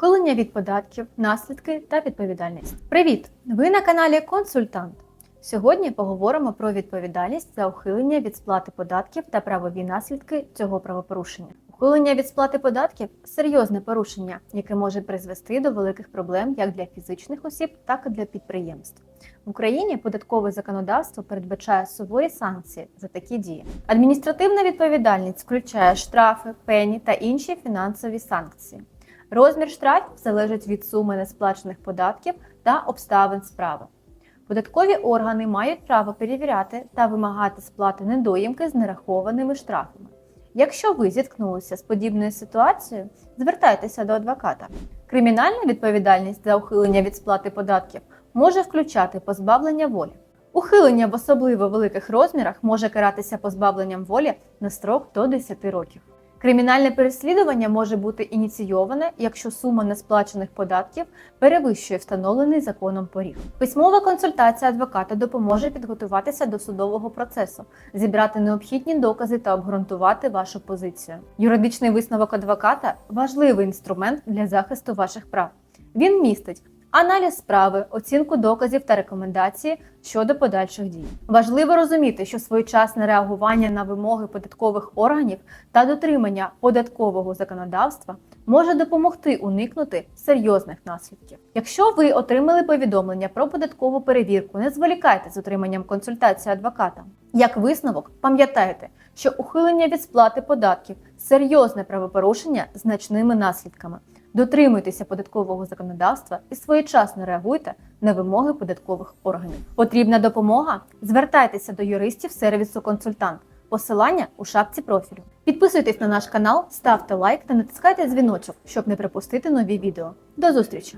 ухилення від податків, наслідки та відповідальність. Привіт! Ви на каналі Консультант. Сьогодні поговоримо про відповідальність за ухилення від сплати податків та правові наслідки цього правопорушення. Ухилення від сплати податків серйозне порушення, яке може призвести до великих проблем як для фізичних осіб, так і для підприємств. В Україні податкове законодавство передбачає суворі санкції за такі дії. Адміністративна відповідальність включає штрафи, пені та інші фінансові санкції. Розмір штрафів залежить від суми несплачених податків та обставин справи. Податкові органи мають право перевіряти та вимагати сплати недоїмки з нерахованими штрафами. Якщо ви зіткнулися з подібною ситуацією, звертайтеся до адвоката. Кримінальна відповідальність за ухилення від сплати податків може включати позбавлення волі. Ухилення в особливо великих розмірах може каратися позбавленням волі на строк до 10 років. Кримінальне переслідування може бути ініційоване, якщо сума несплачених податків перевищує встановлений законом поріг. Письмова консультація адвоката допоможе підготуватися до судового процесу, зібрати необхідні докази та обґрунтувати вашу позицію. Юридичний висновок адвоката важливий інструмент для захисту ваших прав. Він містить аналіз справи, оцінку доказів та рекомендації щодо подальших дій. Важливо розуміти, що своєчасне реагування на вимоги податкових органів та дотримання податкового законодавства може допомогти уникнути серйозних наслідків. Якщо ви отримали повідомлення про податкову перевірку, не зволікайте з отриманням консультації адвоката. Як висновок, пам'ятайте, що ухилення від сплати податків серйозне правопорушення з значними наслідками. Дотримуйтеся податкового законодавства і своєчасно реагуйте на вимоги податкових органів. Потрібна допомога? Звертайтеся до юристів сервісу консультант. Посилання у шапці профілю. Підписуйтесь на наш канал, ставте лайк та натискайте дзвіночок, щоб не пропустити нові відео. До зустрічі!